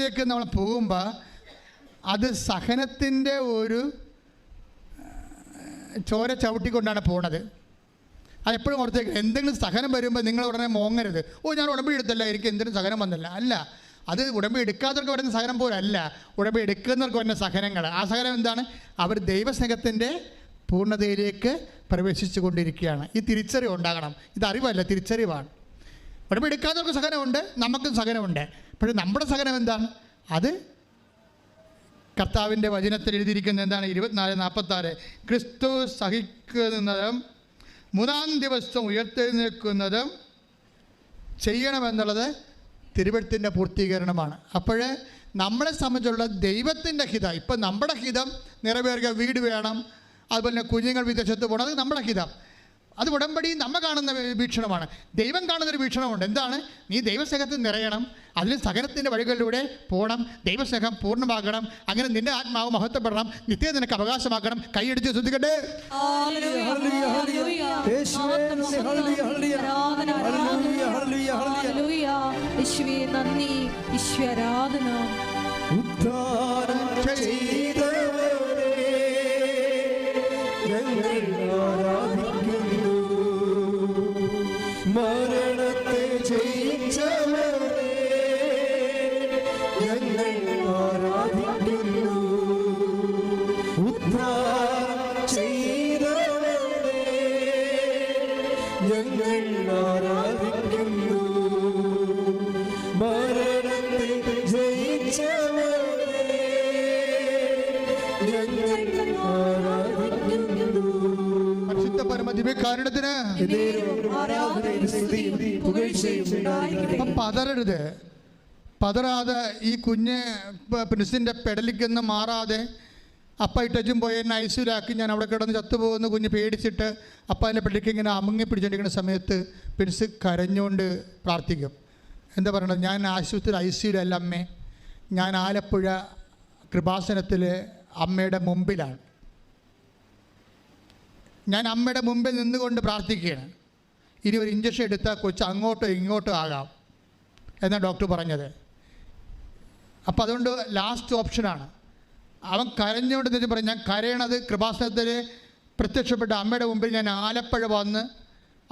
പൂർണതയിലേക്ക് നമ്മൾ പോകുമ്പോൾ അത് സഹനത്തിന്റെ ഒരു ചോര ചവിട്ടിക്കൊണ്ടാണ് പോണത്. അതെപ്പോഴും ഓർത്തേക്ക് എന്തെങ്കിലും സഹനം വരുമ്പോൾ നിങ്ങൾ ഉടനെ മോങ്ങരുത്. ഓ ഞാൻ ഉടമ്പടി എടുത്തല്ല എനിക്ക് എന്തിനും സഹനം വന്നില്ല. അല്ല അത് ഉടമ്പടി എടുക്കാത്തവർക്ക് വരുന്ന സഹനം പോലല്ല ഉടമ്പടി എടുക്കുന്നവർക്ക് വരുന്ന സഹനങ്ങൾ. ആ സഹനം എന്താണ്? അവർ ദൈവസ്നേഹത്തിന്റെ പൂർണതയിലേക്ക് പ്രവേശിച്ചു കൊണ്ടിരിക്കുകയാണ് ഈ തിരിച്ചറിവ് ഉണ്ടാകണം. ഇത് അറിവല്ല തിരിച്ചറിവാണ്. ഉടമ്പടി എടുക്കാത്തവർക്ക് സഹനമുണ്ട് നമുക്കും സഹനമുണ്ട്. പക്ഷേ നമ്മുടെ സഹനം എന്താണ്? അത് കർത്താവിന്റെ വചനത്തിൽ എഴുതിയിരിക്കുന്നത് എന്താണ്? ഇരുപത്തിനാല് നാൽപ്പത്താറ്. ക്രിസ്തു സഹിക്കുന്നതും മൂന്നാം ദിവസം ഉയർത്തെഴുന്നേൽക്കുന്നതും ചെയ്യണമെന്നുള്ളത് തിരുവഴുത്തിന്റെ പൂർത്തീകരണമാണ്. അപ്പോൾ നമ്മളെ സംബന്ധിച്ചുള്ള ദൈവത്തിന്റെ ഹിതം ഇപ്പം നമ്മുടെ ഹിതം നിറവേറുക വീട് വേണം അതുപോലെ തന്നെ കുഞ്ഞുങ്ങൾ വിദേശത്ത് പോകണം അത് നമ്മുടെ ഹിതം. അത് ഉടമ്പടി നമ്മ കാണുന്ന വീക്ഷണമാണ്. ദൈവം കാണുന്നൊരു വീക്ഷണമുണ്ട്. എന്താണ്? നീ ദൈവസ്നേഹത്തിൽ നിറയണം. അതിന് സഹനത്തിന്റെ വഴികളിലൂടെ പോകണം ദൈവസ്നേഹം പൂർണമാകണം. അങ്ങനെ നിന്റെ ആത്മാവ് മഹത്വപ്പെടണം. നിത്യം നിനക്ക് അവകാശമാക്കണം കൈയടിച്ച് ശ്രദ്ധിക്കട്ടെ. Hallelujah, hallelujah. അപ്പം പതറരുത്. പതറാതെ ഈ കുഞ്ഞ് പ്രിൻസിന്റെ പെടലിക്കൊന്നും മാറാതെ അപ്പ ഇട്ടും പോയി എന്നെ ഐസിയിലാക്കി ഞാൻ അവിടെ കിടന്ന് ചത്തുപോകുന്ന കുഞ്ഞ് പേടിച്ചിട്ട് അപ്പ എന്റെ പെടലിക്ക് ഇങ്ങനെ അമുങ്ങി പിടിച്ചോണ്ടിരിക്കുന്ന സമയത്ത് പ്രിൻസ് കരഞ്ഞുകൊണ്ട് പ്രാർത്ഥിക്കും. എന്താ പറയണത്? ഞാൻ ആശുപത്രി ഐ സിയിലല്ല അമ്മേ. ഞാൻ ആലപ്പുഴ കൃപാസനത്തിൽ അമ്മയുടെ മുമ്പിലാണ്. ഞാൻ അമ്മയുടെ മുമ്പിൽ നിന്നുകൊണ്ട് പ്രാർത്ഥിക്കുകയാണ്. ഇനി ഒരു ഇഞ്ചക്ഷൻ എടുത്താൽ കൊച്ച് അങ്ങോട്ടോ ഇങ്ങോട്ടോ ആകാം എന്നാണ് ഡോക്ടർ പറഞ്ഞത്. അപ്പോൾ അതുകൊണ്ട് ലാസ്റ്റ് ഓപ്ഷനാണ് അവൻ കരഞ്ഞുകൊണ്ട് എന്നിട്ട് പറയും ഞാൻ കരയണത് കൃപാസനത്തിൽ പ്രത്യക്ഷപ്പെട്ട അമ്മയുടെ മുമ്പിൽ ഞാൻ ആലപ്പുഴ വന്ന്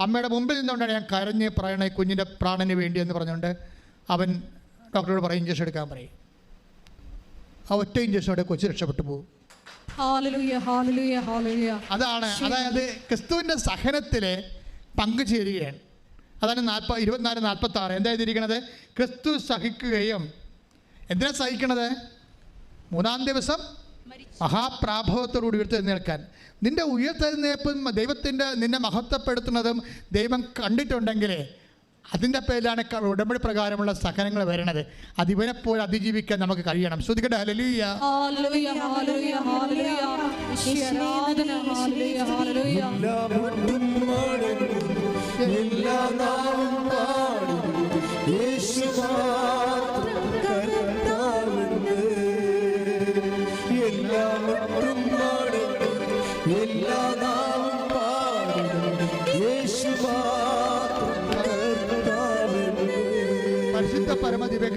അമ്മയുടെ മുമ്പിൽ നിന്നുകൊണ്ടാണ് ഞാൻ കരഞ്ഞ് പറയണ കുഞ്ഞിന്റെ പ്രാണന് വേണ്ടി എന്ന് പറഞ്ഞുകൊണ്ട് അവൻ ഡോക്ടറോട് പറയും ഇഞ്ചക്ഷൻ എടുക്കാൻ പറയും. ആ ഒറ്റ ഇഞ്ചക്ഷനോടെ കൊച്ചു രക്ഷപ്പെട്ടു പോകും. അതാണ് അതായത് ക്രിസ്തുവിന്റെ സഹനത്തിൽ പങ്കുചേരുകയാണ്. അതാണ് നാൽപ്പ ഇരുപത്തിനാല് നാൽപ്പത്തി ആറ് എന്താ എഴുതിയിരിക്കണത്? ക്രിസ്തു സഹിക്കുകയും. എന്തിനാ സഹിക്കണത്? മൂന്നാം ദിവസം മഹാപ്രാഭവത്തോടുകൂടി ഉയർത്തെഴുന്നേൽക്കാൻ നിന്റെ ഉയർത്തെഴുന്നേൽപ്പും ദൈവത്തിന്റെ നിന്നെ മഹത്വപ്പെടുത്തുന്നതും ദൈവം കണ്ടിട്ടുണ്ടെങ്കിൽ അതിന്റെ പേരിലാണ് ഉടമ്പടി പ്രകാരമുള്ള സഹനങ്ങൾ വരണത്. അതിവനെപ്പോലെ അതിജീവിക്കാൻ നമുക്ക് കഴിയണം. ശ്രദ്ധിക്കട്ടെ. ഹലലൂയ യേശുവേ എല്ലാ നാവും പാടും. യേശു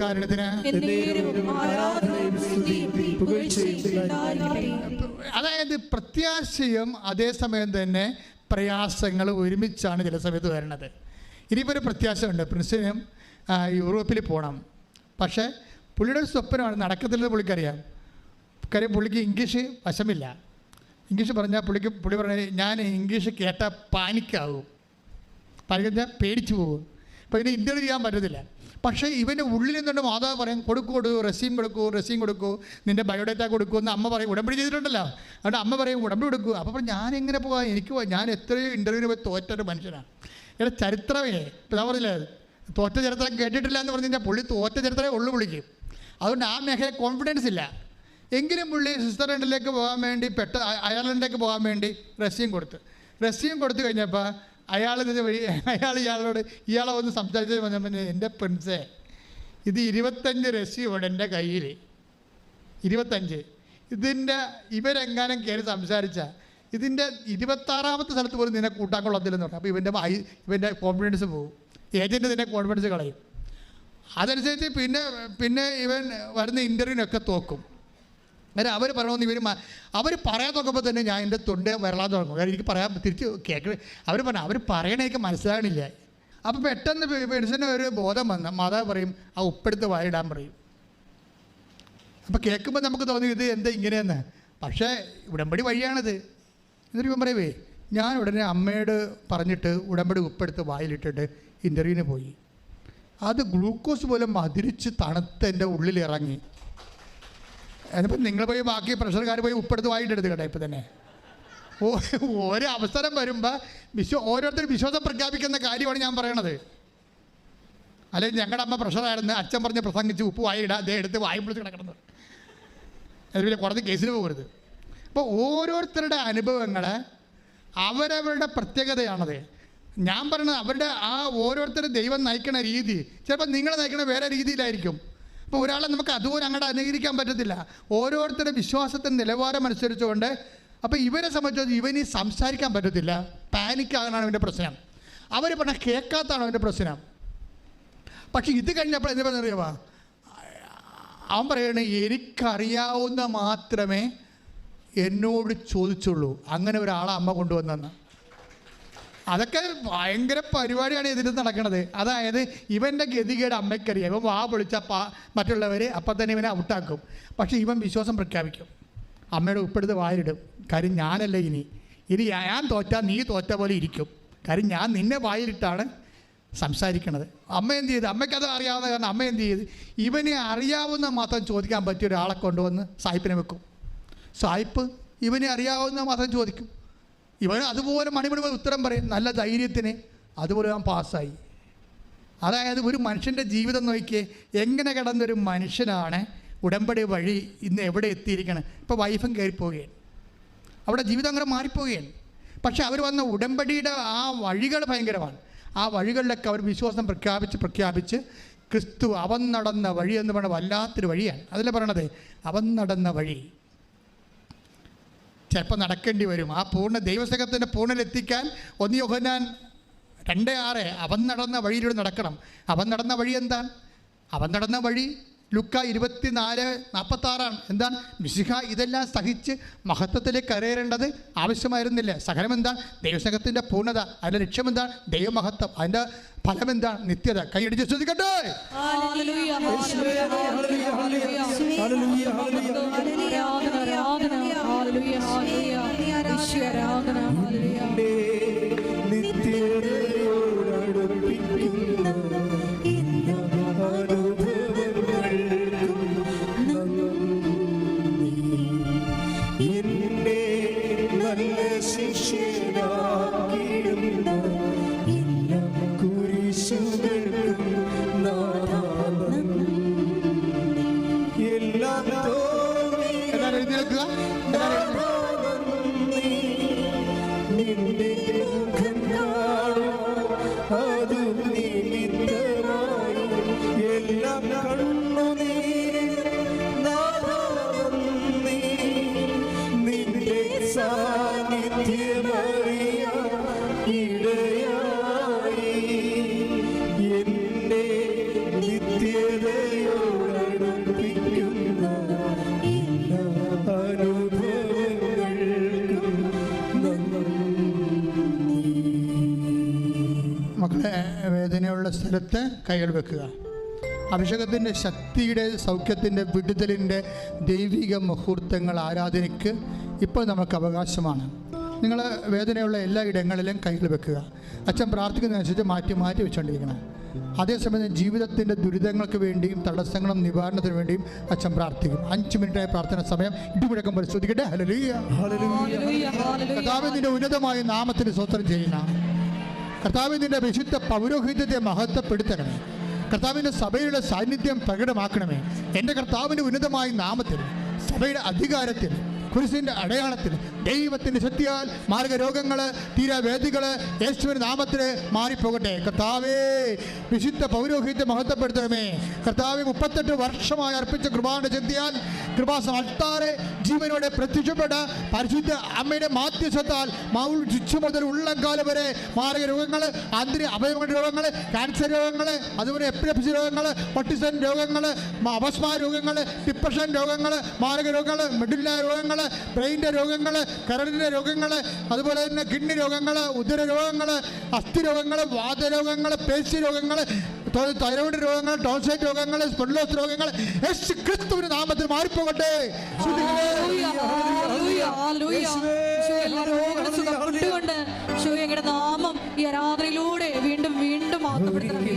പരമദിവ്യകാരണത്തിന് കാരണത്തിന് അതായത് പ്രത്യാശയും അതേസമയം തന്നെ പ്രയാസങ്ങൾ ഒരുമിച്ചാണ് ചില സമയത്ത് വരുന്നത് ഇനിയിപ്പോൾ ഒരു പ്രത്യാശയുണ്ട്. പ്രിൻസിനും യൂറോപ്പിൽ പോകണം പക്ഷേ പുള്ളിയുടെ ഒരു സ്വപ്നമാണ്. നടക്കത്തില്ലെന്ന് പുള്ളിക്കറിയാം. കാര്യം പുള്ളിക്ക് ഇംഗ്ലീഷ് വശമില്ല. ഇംഗ്ലീഷ് പറഞ്ഞാൽ പുള്ളിക്ക് പുള്ളി പറഞ്ഞ ഞാൻ ഇംഗ്ലീഷ് കേട്ടാൽ പാനിക്കാവും. പാനിക്കാൻ പേടിച്ചു പോകും. അപ്പോൾ ഇതിന് ഇന്റർവ്യൂ ചെയ്യാൻ പറ്റത്തില്ല. പക്ഷേ ഇവന്റെ ഉള്ളിൽ നിന്നുകൊണ്ട് മാതാവ് പറയും കൊടുക്കൂ കൊടുക്കൂ റെസീം കൊടുക്കൂ റെസീം കൊടുക്കൂ നിന്റെ ബയോഡേറ്റ കൊടുക്കൂ എന്ന് അമ്മ പറയും. ഉടമ്പടി ചെയ്തിട്ടുണ്ടല്ലോ. അതുകൊണ്ട് അമ്മ പറയും ഉടമ്പടി കൊടുക്കൂ. അപ്പോൾ ഞാൻ എങ്ങനെ പോകാം? എനിക്ക് ഞാൻ എത്രയോ ഇന്റർവ്യൂവിന് പോയി തോറ്റൊരു മനുഷ്യനാണ്. ഇവിടെ ചരിത്രമേ. ഇപ്പം ഞാൻ പറഞ്ഞില്ലേ തോറ്റ ചരിത്രം കേട്ടിട്ടില്ല എന്ന് പറഞ്ഞു കഴിഞ്ഞാൽ പുള്ളി തോറ്റ ചരിത്രമേ ഉള്ളു വിളിക്കും അതുകൊണ്ട് ആ മേഖല കോൺഫിഡൻസ് ഇല്ല. എങ്കിലും പുള്ളി സ്വിറ്റ്സർലൻഡിലേക്ക് പോകാൻ വേണ്ടി പെട്ട അയർലൻഡിലേക്ക് പോകാൻ വേണ്ടി റഷ്യയും കൊടുത്ത്. റഷ്യയും കൊടുത്തു കഴിഞ്ഞപ്പോൾ അയാൾ ഇതിന് വഴി അയാൾ ഇയാളോട് ഇയാളെ വന്ന് സംസാരിച്ചത് പറഞ്ഞപ്പോൾ എന്റെ പ്രിൻസേ ഇത് ഇരുപത്തഞ്ച് റഷ്യയുണ്ട് എന്റെ കയ്യിൽ ഇരുപത്തഞ്ച്. ഇതിന്റെ ഇവരെങ്ങാനും കയറി സംസാരിച്ച ഇതിന്റെ ഇരുപത്താറാമത്തെ സ്ഥലത്ത് പോലും നിന്നെ കൂട്ടാൻ കൊള്ളത്തില്ലെന്ന് പറഞ്ഞു അപ്പോൾ ഇവന്റെ ഇവന്റെ കോൺഫിഡൻസ് പോകും ഏജന്റ് നിന്നെ കോൺഫിഡൻസ് കളയും. അതനുസരിച്ച് പിന്നെ പിന്നെ ഇവൻ വരുന്ന ഇന്റർവ്യൂവിനൊക്കെ തോക്കും. അന്നേരം അവർ പറയണമെന്ന് ഇവർ അവർ പറയാൻ നോക്കുമ്പോൾ തന്നെ ഞാൻ എന്റെ തൊണ്ട വരളാൻ തുടങ്ങും. കാരണം എനിക്ക് പറയാൻ തിരിച്ച് കേൾക്ക അവർ പറഞ്ഞു അവർ പറയണേക്ക് മനസ്സിലാകണില്ല അപ്പോൾ പെട്ടെന്ന് പെൻഷന് ഒരു ബോധം വന്ന് മാതാവ് പറയും ആ ഉപ്പെടുത്ത് വായിടാൻ പറയും. അപ്പോൾ കേൾക്കുമ്പോൾ നമുക്ക് തോന്നി ഇത് എന്താ ഇങ്ങനെയെന്ന്. പക്ഷേ ഉടമ്പടി വഴിയാണിത്. എന്നിട്ട് ഇപ്പം പറയവേ ഞാൻ ഉടനെ അമ്മയോട് പറഞ്ഞിട്ട് ഉടമ്പടി ഉപ്പെടുത്ത് വായിലിട്ടിട്ട് ഇന്റർവ്യൂവിന് പോയി. അത് ഗ്ലൂക്കോസ് പോലെ മതിരിച്ച് തണുത്ത് എന്റെ ഉള്ളിൽ ഇറങ്ങി എന്നിപ്പോൾ നിങ്ങൾ പോയി ബാക്കി പ്രഷർക്കാർ പോയി ഉപ്പെടുത്ത് വായിട്ടെടുത്ത് കേട്ടോ ഇപ്പം തന്നെ. ഓ ഓരോ അവസരം വരുമ്പോൾ വിശ്വ ഓരോരുത്തർ വിശ്വാസം പ്രഖ്യാപിക്കുന്ന കാര്യമാണ് ഞാൻ പറയണത്. അല്ലെങ്കിൽ ഞങ്ങളുടെ അമ്മ പ്രഷറായിരുന്നു അച്ഛൻ പറഞ്ഞ് പ്രസംഗിച്ച് ഉപ്പ് വായിടാ അതേ എടുത്ത് വായി പിടിച്ച് കിടക്കുന്നത് അത് പിന്നെ കുറച്ച് കേസിന് പോകരുത്. അപ്പോൾ ഓരോരുത്തരുടെ അനുഭവങ്ങൾ അവരവരുടെ പ്രത്യേകതയാണത്. ഞാൻ പറയുന്നത് അവരുടെ ആ ഓരോരുത്തരും ദൈവം നയിക്കുന്ന രീതി ചിലപ്പോൾ നിങ്ങൾ നയിക്കുന്ന വേറെ രീതിയിലായിരിക്കും. അപ്പോൾ ഒരാളെ നമുക്ക് അതുപോലെ അങ്ങോട്ട് അനുകരിക്കാൻ പറ്റത്തില്ല. ഓരോരുത്തരുടെ വിശ്വാസത്തിന്റെ നിലവാരം അനുസരിച്ചുകൊണ്ട് അപ്പോൾ ഇവരെ സംബന്ധിച്ച് ഇവന് സംസാരിക്കാൻ പറ്റത്തില്ല. പാനിക്കാകാനാണ് അവന്റെ പ്രശ്നം. അവർ പറഞ്ഞാൽ കേൾക്കാത്തതാണ് അവന്റെ പ്രശ്നം. പക്ഷെ ഇത് കഴിഞ്ഞപ്പോൾ എന്ത് പറഞ്ഞറിയാമോ അവൻ പറയണേ എനിക്കറിയാവുന്ന മാത്രമേ എന്നോട് ചോദിച്ചുള്ളൂ. അങ്ങനെ ഒരാളെ അമ്മ കൊണ്ടുവന്നെന്ന്. അതൊക്കെ ഭയങ്കര പരിപാടിയാണ് ഇതിന് നടക്കുന്നത് അതായത് ഇവന്റെ ഗതികേട് അമ്മയ്ക്കറിയാം. ഇവൻ വാ പൊളിച്ച പാ മറ്റുള്ളവർ അപ്പം തന്നെ ഇവനെ ഔട്ടാക്കും. പക്ഷെ ഇവൻ വിശ്വാസം പ്രഖ്യാപിക്കും. അമ്മയുടെ ഉപ്പെടുത്ത് വായിലിടും. കാര്യം ഞാനല്ല ഇനി. ഇനി ഞാൻ തോറ്റാൽ നീ തോറ്റ പോലെ ഇരിക്കും. കാര്യം ഞാൻ നിന്നെ വായിലിട്ടാണ് സംസാരിക്കണത്. അമ്മ എന്ത് ചെയ്ത്? അമ്മയ്ക്കത് അറിയാവുന്ന കാരണം അമ്മ എന്ത് ചെയ്ത്? ഇവനെ അറിയാവുന്ന മാത്രം ചോദിക്കാൻ പറ്റിയ ഒരാളെ കൊണ്ടുവന്ന് സായിപ്പിനെ വെക്കും. സായിപ്പ് ഇവനെ അറിയാവുന്ന മാത്രം ചോദിക്കും. ഇവൻ അതുപോലെ മണിമണി ഉത്തരം പറയും നല്ല ധൈര്യത്തിന്. അതുപോലെ അവൻ പാസ്സായി. അതായത് ഒരു മനുഷ്യന്റെ ജീവിതം നോക്കിയേ എങ്ങനെ കിടന്നൊരു മനുഷ്യനാണ് ഉടമ്പടി വഴി ഇന്ന് എവിടെ എത്തിയിരിക്കണം. ഇപ്പോൾ വൈഫും കയറിപ്പോവുകയാണ്. അവിടെ ജീവിതം അങ്ങനെ മാറിപ്പോവുകയാണ്. പക്ഷെ അവർ വന്ന ഉടമ്പടിയുടെ ആ വഴികൾ ഭയങ്കരമാണ്. ആ വഴികളിലൊക്കെ അവർ വിശ്വാസം പ്രഖ്യാപിച്ച് പ്രഖ്യാപിച്ച് ക്രിസ്തു അവൻ നടന്ന വഴി എന്ന് പറയുന്നത് വല്ലാത്തൊരു വഴിയാണ്. അതിൽ പറയണത്? അവൻ നടന്ന വഴി. ചിലപ്പോൾ നടക്കേണ്ടി വരും. ആ പൂർണ ദൈവസംഘത്തിന്റെ പൂർണലെത്തിക്കാൻ ഒന്ന് യോഹനാൻ രണ്ട് ആറ് അവൻ നടന്ന വഴിയിലൂടെ നടക്കണം. അവൻ നടന്ന വഴി എന്താണ്? അവൻ നടന്ന വഴി ലുക്ക ഇരുപത്തിനാല് നാൽപ്പത്താറാണ് എന്താണ്? മിശിഹ ഇതെല്ലാം സഹിച്ച് മഹത്വത്തിലേക്ക് കരയേണ്ടത് ആവശ്യമായിരുന്നില്ല. സഹനം എന്താണ്? ദൈവസംഘത്തിന്റെ പൂർണത. അതിന്റെ ലക്ഷ്യം എന്താണ്? ദൈവമഹത്വം. അതിന്റെ ഫലം എന്താണ്? നിത്യത. കൈയടിച്ച് ശ്രദ്ധിക്കട്ടെ ആരാധന, ആരാധന, ഹല്ലേലൂയ, ഹല്ലേലൂയ. ഈശോ ആരാധന, ഹല്ലേലൂയ. നിത്യതയോടടുപ്പിക്കുന്ന എല്ലാ സ്ഥലത്ത് കൈകൾ വെക്കുക. അഭിഷേകത്തിന്റെ ശക്തിയുടെ സൗഖ്യത്തിന്റെ വിടുതലിന്റെ ദൈവിക മുഹൂർത്തങ്ങൾ ആരാധനയ്ക്ക് ഇപ്പോൾ നമുക്ക് അവകാശമാണ്. നിങ്ങൾ വേദനയുള്ള എല്ലാ ഇടങ്ങളിലും കൈകൾ വെക്കുക. അച്ഛൻ പ്രാർത്ഥിക്കുന്നതനുസരിച്ച് മാറ്റി മാറ്റി വെച്ചുകൊണ്ടിരിക്കണം അതേസമയം ജീവിതത്തിന്റെ ദുരിതങ്ങൾക്ക് വേണ്ടിയും തടസ്സങ്ങളും നിവാരണത്തിന് വേണ്ടിയും അച്ഛൻ പ്രാർത്ഥിക്കും. അഞ്ച് മിനിറ്റായ പ്രാർത്ഥന സമയം ഇടിമുഴക്കം പരിശോധിക്കട്ടെ. കർത്താവ് നിന്റെ ഉന്നതമായ നാമത്തിന് സ്വത്രം ചെയ്യുന്ന കർത്താവ് നിന്റെ വിശുദ്ധ പൗരോഹിത്യത്തെ മഹത്വപ്പെടുത്തണമേ. കർത്താവിന്റെ സഭയുടെ സാന്നിധ്യം പ്രകടമാക്കണമേ. എന്റെ കർത്താവിന്റെ ഉന്നതമായ നാമത്തിൽ സഭയുടെ അധികാരത്തിൽ കുരിശിന്റെ അടയാളത്തിൽ ദൈവത്തിന്റെ ശക്തിയാൽ മാർഗരോഗങ്ങൾ തീരാവേദികൾ യേശുവിന്റെ നാമത്തിന് മാറിപ്പോകട്ടെ. കർത്താവേ വിശുദ്ധ പൗരോഹിത്യം മഹത്വപ്പെടുത്തണമേ. കർത്താവെ മുപ്പത്തെട്ട് വർഷമായി അർപ്പിച്ച കൃപാന്റെ ശക്തിയാൽ കൃപാസം അൾത്താറെ ജീവനോടെ പ്രത്യക്ഷപ്പെട്ട പരിശുദ്ധ അമ്മയുടെ മാധ്യസ്ഥത്താൽ മൗൾ ചുച്ചു മുതൽ ഉള്ളംകാലം വരെ മാരക രോഗങ്ങൾ ആന്തരിക അവയവങ്ങളുടെ രോഗങ്ങൾ ക്യാൻസർ രോഗങ്ങൾ അതുപോലെ എപ്പിലപ്സി രോഗങ്ങൾ ഓട്ടിസം രോഗങ്ങൾ അവസ്മാ രോഗങ്ങൾ ഡിപ്രഷൻ രോഗങ്ങൾ മാരക രോഗങ്ങൾ മിഡില്ല രോഗങ്ങൾ ബ്രെയിന്റെ രോഗങ്ങൾ കരളിന്റെ രോഗങ്ങൾ അതുപോലെ തന്നെ കിഡ്നി രോഗങ്ങൾ ഉദര രോഗങ്ങൾ അസ്ഥി രോഗങ്ങൾ വാതരോഗങ്ങൾ പേശി രോഗങ്ങൾ തൈറോയിഡ് രോഗങ്ങൾ ടോൺസൈറ്റ് രോഗങ്ങൾ സ്പൊണ്ടിലോസ് രോഗങ്ങൾ യേശു ക്രിസ്തുവിന്റെ നാമത്തിൽ മാറിപ്പോകട്ടെ. ഈശോ നാമം ഈ ആരാധനയിലൂടെ വീണ്ടും വീണ്ടും ആക്കപ്പെടുത്തണമേ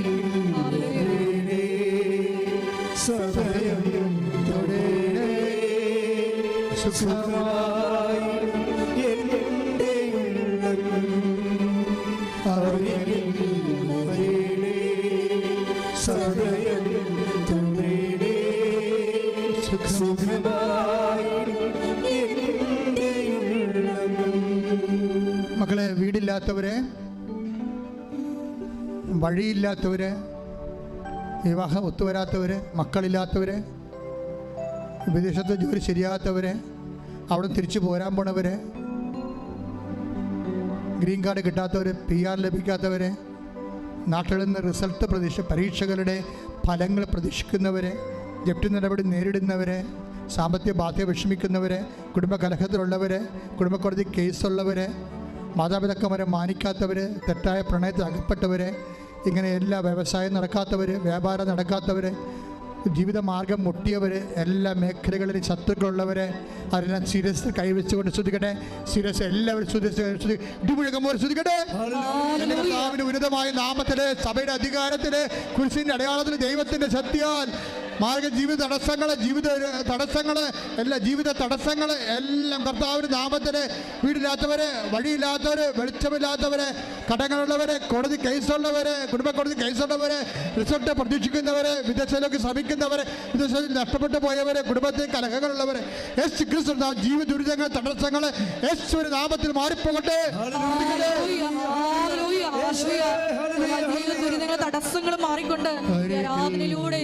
സുഖമായി എന്റെ വരേണേ സദയം തൊടേണേ സുഖമായി മക്കളെ വീടില്ലാത്തവരെ വഴിയില്ലാത്തവര് വിവാഹം ഒത്തുവരാത്തവര് മക്കളില്ലാത്തവര് വിദേശത്ത് ജോലി ശരിയാകാത്തവര് അവിടെ തിരിച്ചു പോരാൻ പോണവര്. ഗ്രീൻ കാർഡ് കിട്ടാത്തവർ പി ആർ ലഭിക്കാത്തവര് നാട്ടിൽ നിന്ന് റിസൾട്ട് പ്രതീക്ഷ പരീക്ഷകളുടെ ഫലങ്ങൾ പ്രതീക്ഷിക്കുന്നവര് ജപ്തി നടപടി നേരിടുന്നവര് സാമ്പത്തിക ബാധ്യത വിഷമിക്കുന്നവര് കുടുംബ കലഹത്തിലുള്ളവര് കുടുംബക്കോടതി കേസുള്ളവര് മാതാപിതാക്കന്മാരെ മാനിക്കാത്തവർ തെറ്റായ പ്രണയത്തിൽ അകപ്പെട്ടവർ ഇങ്ങനെ എല്ലാ വ്യവസായം നടക്കാത്തവർ വ്യാപാരം നടക്കാത്തവർ ജീവിതമാർഗം മുട്ടിയവർ എല്ലാ മേഖലകളിലും ശത്രുക്കളുള്ളവർ അതിനെ ശിരസ് കൈവച്ചുകൊണ്ട് ശ്രദ്ധിക്കട്ടെ ശിരസ് എല്ലാവരും ശ്രദ്ധിക്കട്ടെ ഉന്നതമായ നാമത്തിലെ സഭയുടെ അധികാരത്തിലെ കുരിശിന്റെ അടയാളത്തിൽ ദൈവത്തിന്റെ ശക്തിയാൽ മാർഗ ജീവിത തടസ്സങ്ങളെ ജീവിത തടസ്സങ്ങളെ എല്ലാ ജീവിത തടസ്സങ്ങളെ എല്ലാം കർത്താവിന് നാമത്തിൽ വീടില്ലാത്തവരെ വഴിയില്ലാത്തവരെ വെളിച്ചമില്ലാത്തവരെ കടങ്ങളുള്ളവരെ കോടതി കേസുള്ളവരെ കുടുംബ കോടതി കേസുള്ളവരെ റിസൾട്ട് പ്രതീക്ഷിക്കുന്നവരെ വിദേശത്തിലേക്ക് ശ്രമിക്കുന്നവരെ വിദേശത്തിൽ നഷ്ടപ്പെട്ടു പോയവരെ കുടുംബത്തിൽ കലഹങ്ങളുള്ളവരെ യേശു ക്രിസ്തു ജീവിത ദുരിതങ്ങൾ തടസ്സങ്ങൾ ഒരു നാമത്തിൽ മാറിപ്പോകട്ടെ. ദുരിതങ്ങൾ തടസ്സങ്ങൾ മാറിക്കൊണ്ട് ആരാധനയിലൂടെ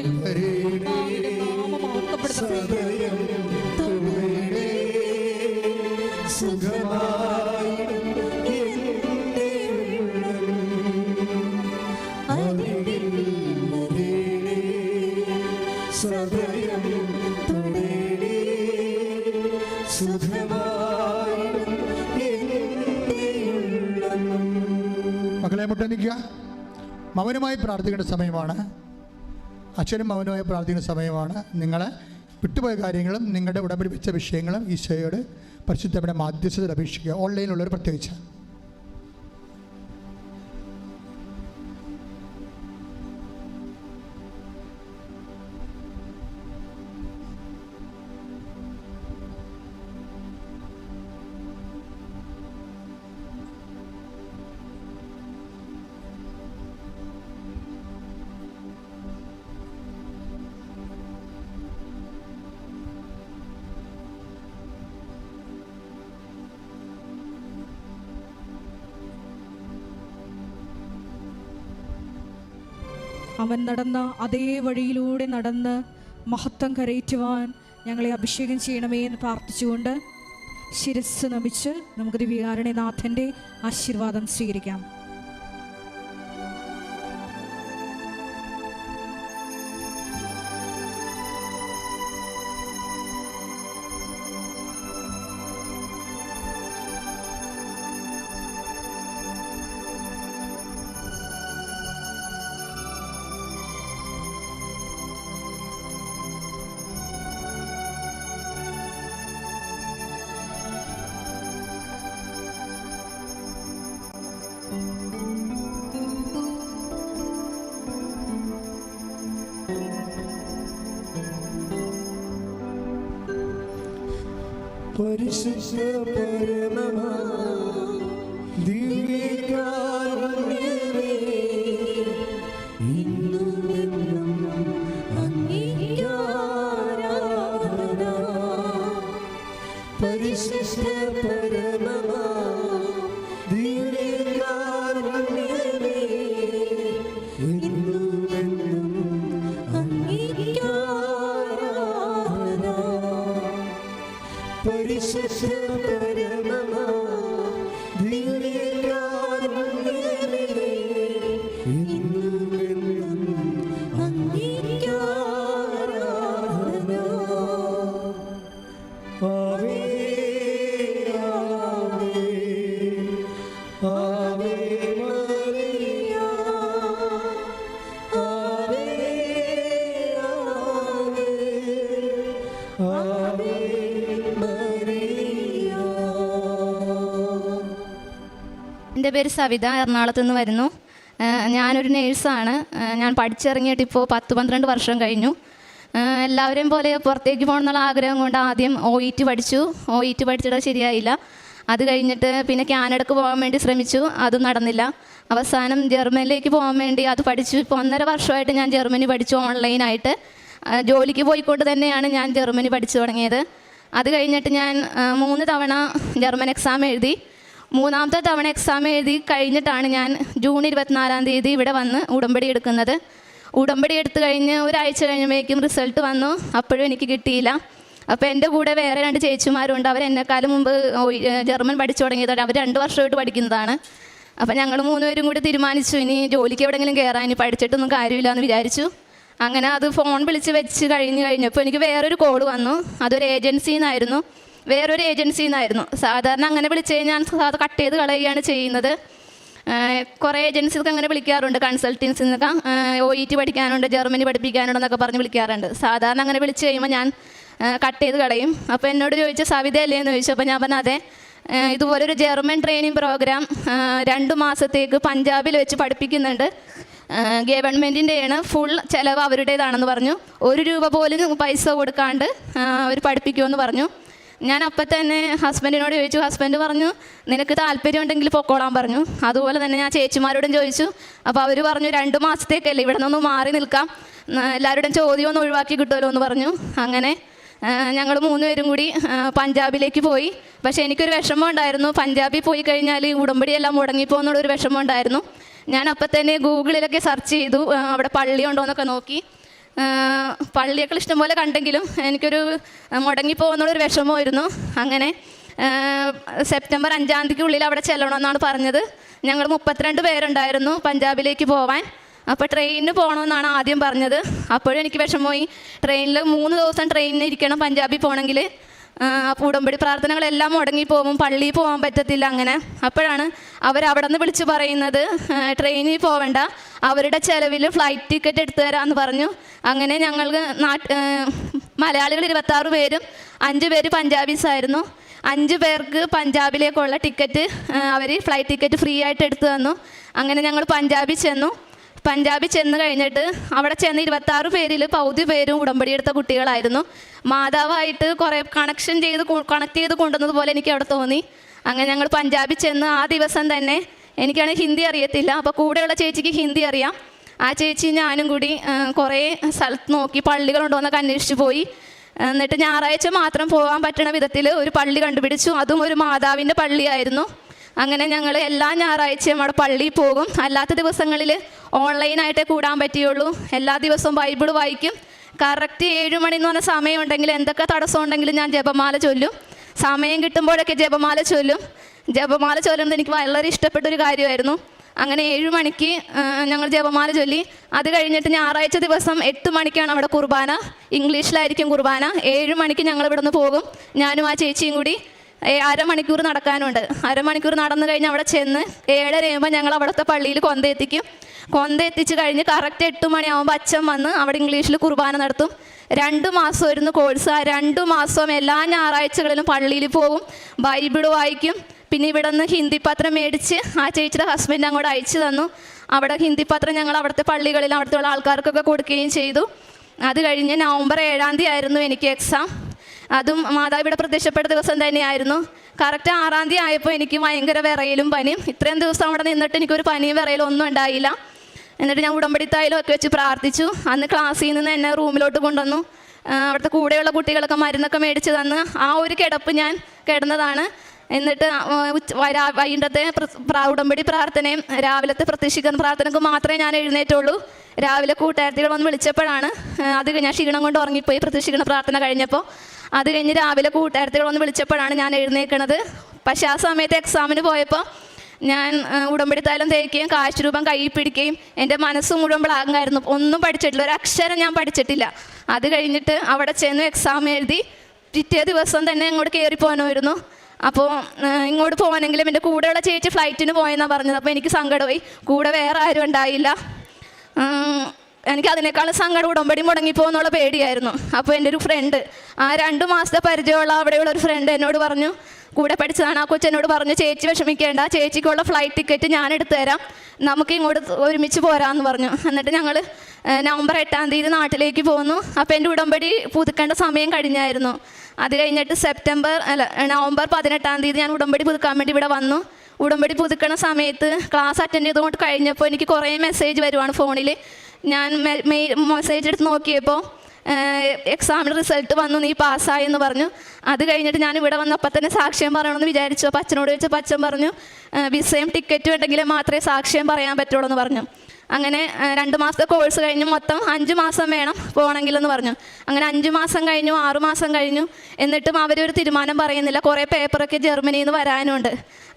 സദയം തൊടേണേ സുഖമായി സുഖമായി മക്കളെ മൗനമായി പ്രാർത്ഥിക്കേണ്ട സമയമാണ്. അച്ഛനും മൗനമായി പ്രാർത്ഥിക്കുന്ന സമയമാണ്. നിങ്ങൾ വിട്ടുപോയ കാര്യങ്ങളും നിങ്ങളുടെ ഉടമ്പടി വെച്ച വിഷയങ്ങളും ഈശോയോട് പരിശുദ്ധമായ മാധ്യസ്ഥതയിൽ അപേക്ഷിക്കുക. ഓൺലൈനിലുള്ളവർ പ്രത്യേകിച്ച്. അവൻ നടന്ന അതേ വഴിയിലൂടെ നടന്ന് മഹത്വം കരയറ്റുവാൻ ഞങ്ങളെ അഭിഷേകം ചെയ്യണമേ എന്ന് പ്രാർത്ഥിച്ചുകൊണ്ട് ശിരസ് നമിച്ച് നമുക്ക് ദിവ്യകാരണനാഥന്റെ ആശീർവാദം സ്വീകരിക്കാം. എന്റെ പേര് സവിത എറണാകുളത്ത് നിന്ന് വരുന്നു. ഞാനൊരു നേഴ്സാണ്. ഞാൻ പഠിച്ചിറങ്ങിയിട്ട് ഇപ്പോൾ പത്ത് പന്ത്രണ്ട് വർഷം കഴിഞ്ഞു. എല്ലാവരെയും പോലെ പുറത്തേക്ക് പോകണം എന്നുള്ള ആഗ്രഹം കൊണ്ട് ആദ്യം ഒ ഇ ടി പഠിച്ചു. ഒ ഇ ടി പഠിച്ചിട്ട് ശരിയായില്ല. അത് കഴിഞ്ഞിട്ട് പിന്നെ കാനഡക്ക് പോകാൻ വേണ്ടി ശ്രമിച്ചു. അതും നടന്നില്ല. അവസാനം ജർമ്മനിലേക്ക് പോകാൻ വേണ്ടി അത് പഠിച്ചു. ഇപ്പോൾ ഒന്നര വർഷമായിട്ട് ഞാൻ ജർമ്മനി പഠിച്ചു ഓൺലൈനായിട്ട് ജോലിക്ക് പോയിക്കൊണ്ട് തന്നെയാണ് ഞാൻ ജർമ്മനി പഠിച്ചു തുടങ്ങിയത്. അത് കഴിഞ്ഞിട്ട് ഞാൻ മൂന്ന് തവണ ജർമ്മൻ എക്സാം എഴുതി. മൂന്നാമത്തെ തവണ എക്സാം എഴുതി കഴിഞ്ഞിട്ടാണ് ഞാൻ ജൂൺ ഇരുപത്തിനാലാം തീയതി ഇവിടെ വന്ന് ഉടമ്പടി എടുക്കുന്നത്. ഉടമ്പടി എടുത്തു കഴിഞ്ഞ് ഒരാഴ്ച കഴിഞ്ഞപ്പോഴേക്കും റിസൾട്ട് വന്നു. അപ്പോഴും എനിക്ക് കിട്ടിയില്ല. അപ്പോൾ എന്റെ കൂടെ വേറെ രണ്ട് ചേച്ചിമാരുണ്ട്. അവർ എന്നെക്കാളും മുമ്പ് ജർമ്മൻ പഠിച്ചു തുടങ്ങിയതാണ് അവർ രണ്ട് വർഷമായിട്ട് പഠിക്കുന്നതാണ്. അപ്പോൾ ഞങ്ങൾ മൂന്നുപേരും കൂടി തീരുമാനിച്ചു. ഇനി ജോലിക്ക് എവിടെയെങ്കിലും കയറാൻ ഇനി പഠിച്ചിട്ടൊന്നും കാര്യമില്ല എന്ന് വിചാരിച്ചു. അങ്ങനെ അത് ഫോൺ വിളിച്ച് വെച്ച് കഴിഞ്ഞ് കഴിഞ്ഞപ്പോൾ എനിക്ക് വേറൊരു കോൾ വന്നു. അതൊരു ഏജൻസിയിൽ നിന്നായിരുന്നു വേറൊരു ഏജൻസിയിൽ നിന്നായിരുന്നു. സാധാരണ അങ്ങനെ വിളിച്ചു കഴിഞ്ഞാൽ സാധാരണ കട്ട് ചെയ്ത് കളയുകയാണ് ചെയ്യുന്നത്. കുറേ ഏജൻസികൾക്ക് അങ്ങനെ വിളിക്കാറുണ്ട് കൺസൾട്ടൻസിൽ നിന്നൊക്കെ ഒ ഇ ടി പഠിക്കാനുണ്ട് ജർമ്മനി പഠിപ്പിക്കാനുണ്ടെന്നൊക്കെ പറഞ്ഞ് വിളിക്കാറുണ്ട്. സാധാരണ അങ്ങനെ വിളിച്ച് കഴിയുമ്പോൾ ഞാൻ കട്ട് ചെയ്ത് കളയും. അപ്പോൾ എന്നോട് ചോദിച്ച സവിത അല്ലേ? എന്ന് ചോദിച്ചു. അപ്പോൾ ഞാൻ പറഞ്ഞു അതെ. ഇതുപോലൊരു ജർമ്മൻ ട്രെയിനിങ് പ്രോഗ്രാം രണ്ട് മാസത്തേക്ക് പഞ്ചാബിൽ വെച്ച് പഠിപ്പിക്കുന്നുണ്ട്. ഗവൺമെന്റിന്റെയാണ് ഫുൾ ചിലവ് അവരുടേതാണെന്ന് പറഞ്ഞു. ഒരു രൂപ പോലും പൈസ കൊടുക്കാണ്ട് അവർ പഠിപ്പിക്കുമെന്ന് പറഞ്ഞു. ഞാൻ അപ്പം തന്നെ ഹസ്ബൻഡിനോട് ചോദിച്ചു ഹസ്ബൻഡ് പറഞ്ഞു നിനക്ക് താല്പര്യം ഉണ്ടെങ്കിൽ പൊക്കോളാൻ പറഞ്ഞു. അതുപോലെ തന്നെ ഞാൻ ചേച്ചിമാരോടും ചോദിച്ചു. അപ്പോൾ അവർ പറഞ്ഞു രണ്ട് മാസത്തേക്കല്ലേ ഇവിടെ നിന്നൊന്ന് മാറി നിൽക്കാം. എല്ലാവരുടെയും ചോദ്യം ഒന്ന് ഒഴിവാക്കി കിട്ടുമല്ലോ എന്ന് പറഞ്ഞു. അങ്ങനെ ഞങ്ങൾ മൂന്നുപേരും കൂടി പഞ്ചാബിലേക്ക് പോയി. പക്ഷേ എനിക്കൊരു വിഷമം ഉണ്ടായിരുന്നു. പഞ്ചാബിൽ പോയി കഴിഞ്ഞാൽ ഉടമ്പടിയെല്ലാം മുടങ്ങിപ്പോകുന്നുള്ളൊരു വിഷമം ഉണ്ടായിരുന്നു. ഞാൻ അപ്പം തന്നെ ഗൂഗിളിലൊക്കെ സെർച്ച് ചെയ്തു അവിടെ പള്ളി എന്നൊക്കെ നോക്കി. പള്ളിയൊക്കെ ഇഷ്ടംപോലെ കണ്ടെങ്കിലും എനിക്കൊരു മുടങ്ങി മുടങ്ങിപ്പോകുന്നുള്ളൊരു വിഷമമായിരുന്നു. അങ്ങനെ സെപ്റ്റംബർ അഞ്ചാം തീയതിക്കുള്ളിൽ അവിടെ ചെല്ലണമെന്നാണ് പറഞ്ഞത്. ഞങ്ങൾ മുപ്പത്തിരണ്ട് പേരുണ്ടായിരുന്നു പഞ്ചാബിലേക്ക് പോവാൻ. അപ്പോൾ ട്രെയിനിന് പോകണമെന്നാണ് ആദ്യം പറഞ്ഞത്. അപ്പോഴും എനിക്ക് വിഷമമായി. ട്രെയിനിൽ മൂന്ന് ദിവസം ട്രെയിനിൽ ഇരിക്കണം പഞ്ചാബിൽ പോകണമെങ്കിൽ. അപ്പോൾ ഉടമ്പടി പ്രാർത്ഥനകളെല്ലാം മുടങ്ങി പോകും. പള്ളിയിൽ പോകാൻ പറ്റത്തില്ല അങ്ങനെ. അപ്പോഴാണ് അവർ അവിടെ നിന്ന് വിളിച്ച് പറയുന്നത് ട്രെയിനിൽ പോവണ്ട. അവരുടെ ചിലവിൽ ഫ്ലൈറ്റ് ടിക്കറ്റ് എടുത്തു തരാമെന്ന് പറഞ്ഞു. അങ്ങനെ ഞങ്ങൾക്ക് നാട്ട് മലയാളികൾ ഇരുപത്താറ് പേരും അഞ്ച് പേര് പഞ്ചാബീസായിരുന്നു അഞ്ച് പേർക്ക് പഞ്ചാബിലേക്കുള്ള ടിക്കറ്റ് അവർ ഫ്ലൈറ്റ് ടിക്കറ്റ് ഫ്രീ ആയിട്ട് എടുത്തു തന്നു. അങ്ങനെ ഞങ്ങൾ പഞ്ചാബിൽ ചെന്നു. പഞ്ചാബിൽ ചെന്ന് കഴിഞ്ഞിട്ട് അവിടെ ചെന്ന് ഇരുപത്താറ് പേരിൽ പൗതി പേരും ഉടമ്പടി എടുത്ത കുട്ടികളായിരുന്നു. മാതാവായിട്ട് കുറേ കണക്ഷൻ ചെയ്ത് കണക്ട് ചെയ്ത് കൊണ്ടുവന്നത് പോലെ എനിക്ക് അവിടെ തോന്നി. അങ്ങനെ ഞങ്ങൾ പഞ്ചാബിൽ ചെന്ന് ആ ദിവസം തന്നെ എനിക്കാണെങ്കിൽ ഹിന്ദി അറിയത്തില്ല. അപ്പോൾ കൂടെയുള്ള ചേച്ചിക്ക് ഹിന്ദി അറിയാം. ആ ചേച്ചി ഞാനും കൂടി കുറേ സ്ഥലത്ത് നോക്കി പള്ളികളുണ്ടോ എന്നൊക്കെ അന്വേഷിച്ച് പോയി. എന്നിട്ട് ഞായറാഴ്ച മാത്രം പോകാൻ പറ്റണ വിധത്തിൽ ഒരു പള്ളി കണ്ടുപിടിച്ചു. അതും ഒരു മാതാവിന്റെ പള്ളിയായിരുന്നു. അങ്ങനെ ഞങ്ങൾ എല്ലാ ഞായറാഴ്ചയും അവിടെ പള്ളിയിൽ പോകും. അല്ലാത്ത ദിവസങ്ങളിൽ ഓൺലൈനായിട്ടേ കൂടാൻ പറ്റുകയുള്ളൂ എല്ലാ ദിവസവും ബൈബിൾ വായിക്കും. കറക്റ്റ് ഏഴ് മണി എന്ന് പറഞ്ഞ സമയമുണ്ടെങ്കിൽ എന്തൊക്കെ തടസ്സം ഉണ്ടെങ്കിലും ഞാൻ ജപമാല ചൊല്ലും. സമയം കിട്ടുമ്പോഴൊക്കെ ജപമാല ചൊല്ലും. ജപമാല ചൊല്ലുന്നത് എനിക്ക് വളരെ ഇഷ്ടപ്പെട്ടൊരു കാര്യമായിരുന്നു. അങ്ങനെ ഏഴ് മണിക്ക് ഞങ്ങൾ ജപമാല ചൊല്ലി. അത് കഴിഞ്ഞിട്ട് ഞായറാഴ്ച ദിവസം എട്ട് മണിക്കാണ് അവിടെ കുർബാന. ഇംഗ്ലീഷിലായിരിക്കും കുർബാന. ഏഴ് മണിക്ക് ഞങ്ങൾ ഇവിടെ നിന്ന് പോകും. ഞാനും ആ ചേച്ചിയും കൂടി അരമണിക്കൂർ നടക്കാനുണ്ട്. അരമണിക്കൂർ നടന്നു കഴിഞ്ഞ് അവിടെ ചെന്ന് ഏഴര ആകുമ്പോൾ ഞങ്ങൾ അവിടുത്തെ പള്ളിയിൽ കൊന്ത എത്തിക്കും. കൊന്ത എത്തിച്ച് കഴിഞ്ഞ് കറക്റ്റ് എട്ട് മണിയാകുമ്പോൾ അച്ഛൻ വന്ന് അവിടെ ഇംഗ്ലീഷിൽ കുർബാന നടത്തും. രണ്ട് മാസമായിരുന്നു കോഴ്സ് ആ രണ്ട് മാസവും എല്ലാ ഞായറാഴ്ചകളിലും പള്ളിയിൽ പോകും. ബൈബിൾ വായിക്കും. പിന്നെ ഇവിടെ നിന്ന് ഹിന്ദി പത്രം മേടിച്ച് ആ ചേച്ചിയുടെ ഹസ്ബൻഡ് അങ്ങോട്ട് അയച്ചു തന്നു. അവിടെ ഹിന്ദി പത്രം ഞങ്ങൾ അവിടുത്തെ പള്ളികളിൽ അവിടുത്തെ ഉള്ള ആൾക്കാർക്കൊക്കെ കൊടുക്കുകയും ചെയ്തു. അത് കഴിഞ്ഞ് നവംബർ ഏഴാം തീയതി ആയിരുന്നു എനിക്ക് എക്സാം അതും മാതാവിടെ പ്രത്യക്ഷപ്പെട്ട ദിവസം തന്നെയായിരുന്നു. കറക്റ്റ് ആറാം തീയതി ആയപ്പോൾ എനിക്ക് ഭയങ്കര വിറയിലും പനിയും. ഇത്രയും ദിവസം അവിടെ നിന്നിട്ട് എനിക്കൊരു പനിയും വിറയിലും ഒന്നും ഉണ്ടായില്ല. എന്നിട്ട് ഞാൻ ഉടമ്പടി ഒക്കെ വെച്ച് പ്രാർത്ഥിച്ചു. അന്ന് ക്ലാസ്സിൽ നിന്ന് എന്നെ റൂമിലോട്ട് കൊണ്ടുവന്നു. അവിടുത്തെ കൂടെയുള്ള കുട്ടികളൊക്കെ മരുന്നൊക്കെ മേടിച്ച് തന്ന്. ആ ഒരു കിടപ്പ് ഞാൻ കിടന്നതാണ്. എന്നിട്ട് ആ, ഉച്ച- വ- രാ- വൈകിട്ടത്തെ ഉടമ്പടി പ്രാർത്ഥനയും രാവിലത്തെ പ്രത്യക്ഷിക്കുന്ന പ്രാർത്ഥനയ്ക്ക് മാത്രമേ ഞാൻ എഴുന്നേറ്റുള്ളൂ. രാവിലെ കൂട്ടുകാരത്തികൾ വന്ന് വിളിച്ചപ്പോഴാണ് അത് ഞാൻ ക്ഷീണം കൊണ്ട് ഉറങ്ങിപ്പോയി പ്രത്യക്ഷിക്കുന്ന പ്രാർത്ഥന കഴിഞ്ഞപ്പോൾ. അത് കഴിഞ്ഞ് രാവിലെ കൂട്ടുകാരത്തികൾ വന്ന് വിളിച്ചപ്പോഴാണ് ഞാൻ എഴുന്നേൽക്കണത് പക്ഷേ ആ സമയത്ത് എക്സാമിന് പോയപ്പോൾ ഞാൻ ആ, ഉടമ്പടി തൈലം തേക്കുകയും കാശ് രൂപം കയ്യിൽ പിടിക്കുകയും എന്റെ മനസ്സ് മുഴുവൻ ഒന്നും പഠിച്ചിട്ടില്ല. ഒരു അക്ഷരം ഞാൻ പഠിച്ചിട്ടില്ല. അത് കഴിഞ്ഞിട്ട് അവിടെ ചെന്ന് എക്സാം എഴുതി പിറ്റേ ദിവസം തന്നെ ഇങ്ങോട്ട് കയറി പോകണമായിരുന്നു അപ്പോൾ ഇങ്ങോട്ട് പോകാനെങ്കിലും എന്റെ കൂടെയുള്ള ചേച്ചി ഫ്ലൈറ്റിന് പോയെന്നാണ് പറഞ്ഞത്. അപ്പോൾ എനിക്ക് സങ്കടമായി. കൂടെ വേറെ ആരും ഉണ്ടായില്ല. എനിക്ക് അതിനേക്കാളും സങ്കടം ഉടമ്പടി മുടങ്ങിപ്പോന്നുള്ള പേടിയായിരുന്നു. അപ്പോൾ എന്റെ ഒരു ഫ്രണ്ട് ആ രണ്ട് മാസത്തെ പരിചയമുള്ള അവിടെയുള്ള ഒരു ഫ്രണ്ട് എന്നോട് പറഞ്ഞു കൂടെ പഠിച്ചതാണ് ആ കൊച്ചെന്നോട് പറഞ്ഞു ചേച്ചി വിഷമിക്കേണ്ട ചേച്ചിക്കുള്ള ഫ്ലൈറ്റ് ടിക്കറ്റ് ഞാൻ എടുത്തു തരാം നമുക്ക് ഇങ്ങോട്ട് ഒരുമിച്ച് പോരാമെന്ന് പറഞ്ഞു. എന്നിട്ട് ഞങ്ങൾ നവംബർ എട്ടാം തീയതി നാട്ടിലേക്ക് പോന്നു. അപ്പോൾ എന്റെ ഉടമ്പടി പുതുക്കേണ്ട സമയം കഴിഞ്ഞായിരുന്നു. അത് കഴിഞ്ഞിട്ട് സെപ്റ്റംബർ അല്ല നവംബർ പതിനെട്ടാം തീയതി ഞാൻ ഉടമ്പടി പുതുക്കാൻ വേണ്ടി ഇവിടെ വന്നു. ഉടമ്പടി പുതുക്കണ സമയത്ത് ക്ലാസ് അറ്റൻഡ് ചെയ്തുകൊണ്ട് കഴിഞ്ഞപ്പോൾ എനിക്ക് കുറേ മെസ്സേജ് വരുവാണ് ഫോണിൽ ഞാൻ മെസ്സേജ് എടുത്ത് നോക്കിയപ്പോൾ എക്സാമിന് റിസൾട്ട് വന്നു നീ പാസ്സായി എന്ന് പറഞ്ഞു. അത് കഴിഞ്ഞിട്ട് ഞാൻ ഇവിടെ വന്നപ്പോൾ തന്നെ സാക്ഷ്യം പറയണമെന്ന് വിചാരിച്ചു. അപ്പോൾ അച്ഛനോട് ചോദിച്ചപ്പോൾ അച്ഛൻ പറഞ്ഞു "ഏഹ് വിസയും ടിക്കറ്റും ഉണ്ടെങ്കിൽ മാത്രമേ സാക്ഷ്യം പറയാൻ പറ്റുള്ളൂ എന്ന് പറഞ്ഞു. അങ്ങനെ രണ്ട് മാസത്തെ കോഴ്സ് കഴിഞ്ഞ് മൊത്തം അഞ്ച് മാസം വേണം പോകണമെങ്കിലെന്ന് പറഞ്ഞു. അങ്ങനെ അഞ്ച് മാസം കഴിഞ്ഞു ആറ് മാസം കഴിഞ്ഞു. എന്നിട്ടും അവരൊരു തീരുമാനം പറയുന്നില്ല. കുറേ പേപ്പറൊക്കെ ജർമ്മനിയിൽ നിന്ന് വരാനുണ്ട്.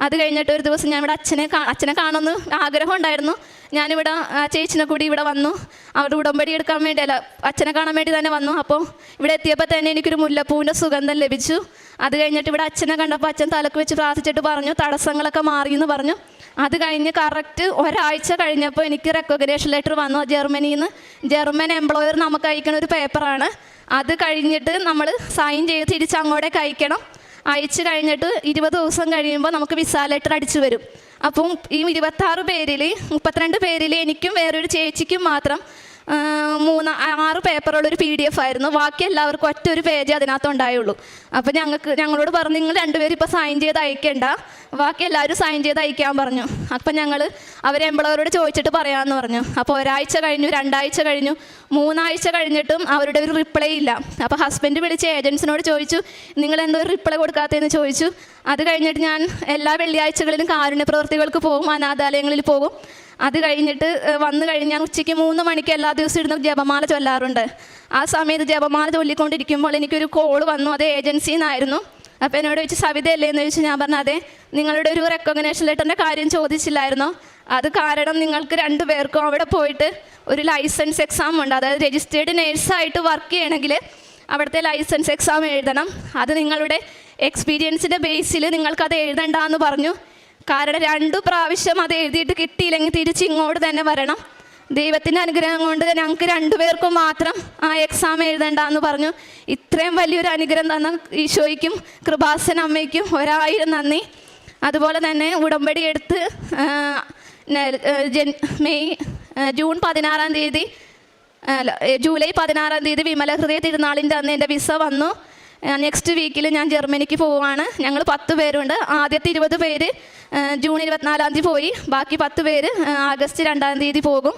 അത് കഴിഞ്ഞിട്ട് ഒരു ദിവസം ഞാൻ ഇവിടെ അച്ഛനെ അച്ഛനെ കാണുമെന്ന് ആഗ്രഹം ഉണ്ടായിരുന്നു. ഞാനിവിടെ ചേച്ചിനെ കൂടി ഇവിടെ വന്നു. അവരുടെ ഉടമ്പടി എടുക്കാൻ വേണ്ടി അല്ല അച്ഛനെ കാണാൻ വേണ്ടി തന്നെ വന്നു. അപ്പോൾ ഇവിടെ എത്തിയപ്പോൾ തന്നെ എനിക്കൊരു മുല്ലപ്പൂവിന്റെ സുഗന്ധം ലഭിച്ചു. അത് കഴിഞ്ഞിട്ട് ഇവിടെ അച്ഛനെ കണ്ടപ്പോൾ അച്ഛൻ തലക്ക് വെച്ച് പ്രാർത്ഥിച്ചിട്ട് പറഞ്ഞു തടസ്സങ്ങളൊക്കെ മാറിയെന്ന് പറഞ്ഞു. അത് കഴിഞ്ഞ് കറക്റ്റ് ഒരാഴ്ച കഴിഞ്ഞപ്പോൾ എനിക്ക് റെക്കഗ്നേഷൻ ലെറ്റർ വന്നു ജർമ്മനിയിൽ നിന്ന് ജർമ്മൻ എംപ്ലോയർ നമുക്ക് അയക്കുന്ന ഒരു പേപ്പറാണ്. അത് കഴിഞ്ഞിട്ട് നമ്മൾ സൈൻ ചെയ്ത് തിരിച്ച് അങ്ങോട്ടേക്ക് അയക്കണം. അയച്ചു കഴിഞ്ഞിട്ട് ഇരുപത് ദിവസം കഴിയുമ്പോൾ നമുക്ക് വിസ ലെറ്റർ അടിച്ചു വരും. അപ്പം ഈ ഇരുപത്താറ് പേരിൽ മുപ്പത്തിരണ്ട് പേരിൽ എനിക്കും വേറൊരു ചേച്ചിക്കും മാത്രം മൂന്ന് ആറ് പേപ്പറുള്ള ഒരു പി ഡി എഫ് ആയിരുന്നു. ബാക്കി എല്ലാവർക്കും ഒറ്റ ഒരു പേജ് അതിനകത്ത് ഉണ്ടായുള്ളൂ. അപ്പോൾ ഞങ്ങൾക്ക് ഞങ്ങളോട് പറഞ്ഞു നിങ്ങൾ രണ്ടുപേരും ഇപ്പോൾ സൈൻ ചെയ്ത് അയക്കേണ്ട. ബാക്കി എല്ലാവരും സൈൻ ചെയ്ത് അയക്കാൻ പറഞ്ഞു. അപ്പം ഞങ്ങൾ അവർ എംപ്ലോയറോട് ചോദിച്ചിട്ട് പറയാമെന്ന് പറഞ്ഞു. അപ്പോൾ ഒരാഴ്ച കഴിഞ്ഞു രണ്ടാഴ്ച കഴിഞ്ഞു. മൂന്നാഴ്ച കഴിഞ്ഞിട്ടും അവരുടെ ഒരു റിപ്ലൈ ഇല്ല. അപ്പോൾ ഹസ്ബൻഡ് വിളിച്ച് ഏജൻസിനോട് ചോദിച്ചു നിങ്ങൾ എന്തോ റിപ്ലൈ കൊടുക്കാത്തതെന്ന്? ചോദിച്ചു. അത് കഴിഞ്ഞിട്ട് ഞാൻ എല്ലാ വെള്ളിയാഴ്ചകളിലും കാരുണ്യ പ്രവർത്തികൾക്ക് പോകും അനാഥാലയങ്ങളിൽ പോകും. അത് കഴിഞ്ഞിട്ട് വന്നു കഴിഞ്ഞ് ഞാൻ ഉച്ചയ്ക്ക് മൂന്ന് മണിക്ക് എല്ലാ ദിവസവും ഇരുന്ന് ജപമാല ചൊല്ലാറുണ്ട്. ആ സമയത്ത് ജപമാല ചൊല്ലിക്കൊണ്ടിരിക്കുമ്പോൾ എനിക്കൊരു കോൾ വന്നു അത് ഏജൻസിയിൽ നിന്നായിരുന്നു അപ്പോൾ എന്നോട് വെച്ച് സവിതയല്ലേ? എന്ന് ചോദിച്ചു. ഞാൻ പറഞ്ഞു അതെ നിങ്ങളുടെ ഒരു റെക്കഗ്നേഷൻ ലെറ്ററിന്റെ കാര്യം ചോദിച്ചില്ലായിരുന്നോ. അത് കാരണം നിങ്ങൾക്ക് രണ്ടു പേർക്കും അവിടെ പോയിട്ട് ഒരു ലൈസൻസ് എക്സാം ഉണ്ട്. അതായത് രജിസ്റ്റേർഡ് നേഴ്സായിട്ട് വർക്ക് ചെയ്യണമെങ്കിൽ അവിടുത്തെ ലൈസൻസ് എക്സാം എഴുതണം. അത് നിങ്ങളുടെ എക്സ്പീരിയൻസിന്റെ ബേസിൽ നിങ്ങൾക്കത് എഴുതണ്ട എന്ന് പറഞ്ഞു. കാരണം രണ്ടു പ്രാവശ്യം അത് എഴുതിയിട്ട് കിട്ടിയില്ലെങ്കിൽ തിരിച്ച് ഇങ്ങോട്ട് തന്നെ വരണം. ദൈവത്തിന്റെ അനുഗ്രഹം കൊണ്ട് ഞങ്ങൾക്ക് രണ്ടുപേർക്കും മാത്രം ആ എക്സാം എഴുതണ്ട എന്ന് പറഞ്ഞു. ഇത്രയും വലിയൊരു അനുഗ്രഹം തന്ന ഈശോയ്ക്കും കൃപാസൻ അമ്മയ്ക്കും ഒരായിരം നന്ദി. അതുപോലെ തന്നെ ഉടമ്പടി എടുത്ത് ജൻ- മെയ് ജൂൺ പതിനാറാം തീയതി ജൂലൈ പതിനാറാം തീയതി വിമല ഹൃദയ തിരുനാളിന്റെ അന്ന് എന്റെ വിസ വന്നു. നെക്സ്റ്റ് വീക്കിൽ ഞാൻ ജർമ്മനിക്ക് പോവുകയാണ് ഞങ്ങൾ പത്ത് പേരുണ്ട്. ആദ്യത്തെ ഇരുപത് പേര് ജൂൺ ഇരുപത്തിനാലാം തീയതി പോയി. ബാക്കി പത്ത് പേര് ആഗസ്റ്റ് രണ്ടാം തീയതി പോകും.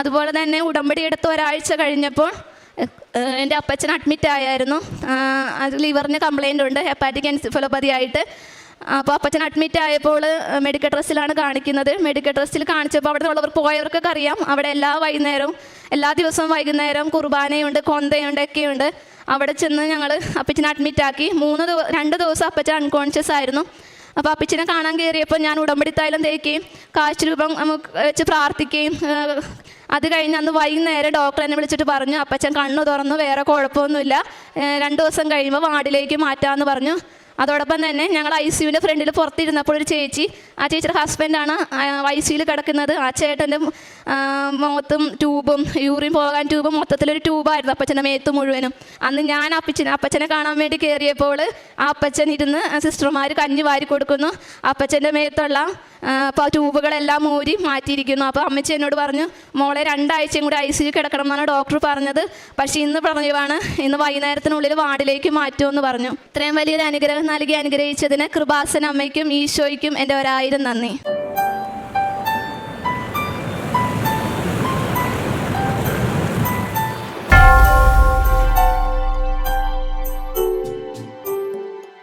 അതുപോലെ തന്നെ ഉടമ്പടി എടുത്ത് ഒരാഴ്ച കഴിഞ്ഞപ്പോൾ എന്റെ അപ്പച്ചൻ അഡ്മിറ്റ് ആയായിരുന്നു. അത് ലിവറിന് കംപ്ലൈന്റ് ഉണ്ട് ഹെപ്പാറ്റിക് എൻസിഫലോപ്പതി ആയിട്ട്. അപ്പോൾ അപ്പച്ചൻ അഡ്മിറ്റ് ആയപ്പോൾ മെഡിക്കൽ ട്രസ്റ്റിലാണ് കാണിക്കുന്നത്. മെഡിക്കൽ ട്രസ്റ്റിൽ കാണിച്ചപ്പോൾ അവിടെ ഉള്ളവർ പോയവർക്കൊക്കെ അറിയാം. അവിടെ എല്ലാ വൈകുന്നേരവും എല്ലാ ദിവസവും വൈകുന്നേരം കുർബാനയുണ്ട് കൊന്തയുണ്ട് ഒക്കെയുണ്ട്. അവിടെ ചെന്ന് ഞങ്ങൾ അപ്പച്ചനെ അഡ്മിറ്റ് ആക്കി. മൂന്ന് ദിവസം രണ്ട് ദിവസം അപ്പച്ചൻ അൺകോൺഷ്യസ് ആയിരുന്നു. അപ്പോൾ അപ്പച്ചനെ കാണാൻ കയറിയപ്പോൾ ഞാൻ ഉടമ്പടി തൈലം തേക്കുകയും കാശ് രൂപം നമുക്ക് വെച്ച് പ്രാർത്ഥിക്കുകയും അത് കഴിഞ്ഞ് അന്ന് വൈകുന്നേരം ഡോക്ടർ എന്നെ വിളിച്ചിട്ട് പറഞ്ഞു അപ്പച്ചൻ കണ്ണു തുറന്നു വേറെ കുഴപ്പമൊന്നുമില്ല. രണ്ട് ദിവസം കഴിയുമ്പോൾ വാർഡിലേക്ക് മാറ്റാമെന്ന് പറഞ്ഞു. അതോടൊപ്പം തന്നെ ഞങ്ങൾ ഐ സിയുവിന്റെ ഫ്രണ്ടിൽ പുറത്തിരുന്നപ്പോൾ ഒരു ചേച്ചി ആ ചേച്ചിയുടെ ഹസ്ബൻഡാണ് ഐ സിയിൽ കിടക്കുന്നത്. ആ ചേട്ടന്റെ മുഖത്തും ട്യൂബും യൂറിൻ പോകാൻ ട്യൂബും മൊത്തത്തിലൊരു ട്യൂബായിരുന്നു അപ്പച്ചന്റെ മേത്ത് മുഴുവനും. അന്ന് ഞാൻ അപ്പച്ചനെ അപ്പച്ചനെ കാണാൻ വേണ്ടി കയറിയപ്പോൾ ആ അപ്പച്ചൻ ഇരുന്ന് സിസ്റ്റർമാർ കഞ്ഞി വാരി കൊടുക്കുന്നു. അപ്പച്ചന്റെ മേത്തുള്ള അപ്പോൾ ട്യൂബുകളെല്ലാം മൂരി മാറ്റിയിരിക്കുന്നു. അപ്പോൾ അമ്മച്ചി എന്നോട് പറഞ്ഞു മോളെ രണ്ടാഴ്ചയും കൂടി ഐ സി യു കിടക്കണം എന്നാണ് ഡോക്ടർ പറഞ്ഞത്. പക്ഷേ ഇന്ന് പറഞ്ഞതാണ് ഇന്ന് വൈകുന്നേരത്തിനുള്ളിൽ വാർഡിലേക്ക് മാറ്റുമെന്ന് പറഞ്ഞു. ഇത്രയും വലിയൊരു അനുഗ്രഹം നൽകി അനുഗ്രഹിച്ചതിന് കൃപാസന അമ്മയ്ക്കും ഈശോയ്ക്കും എന്റെ ഒരായിരം നന്ദി.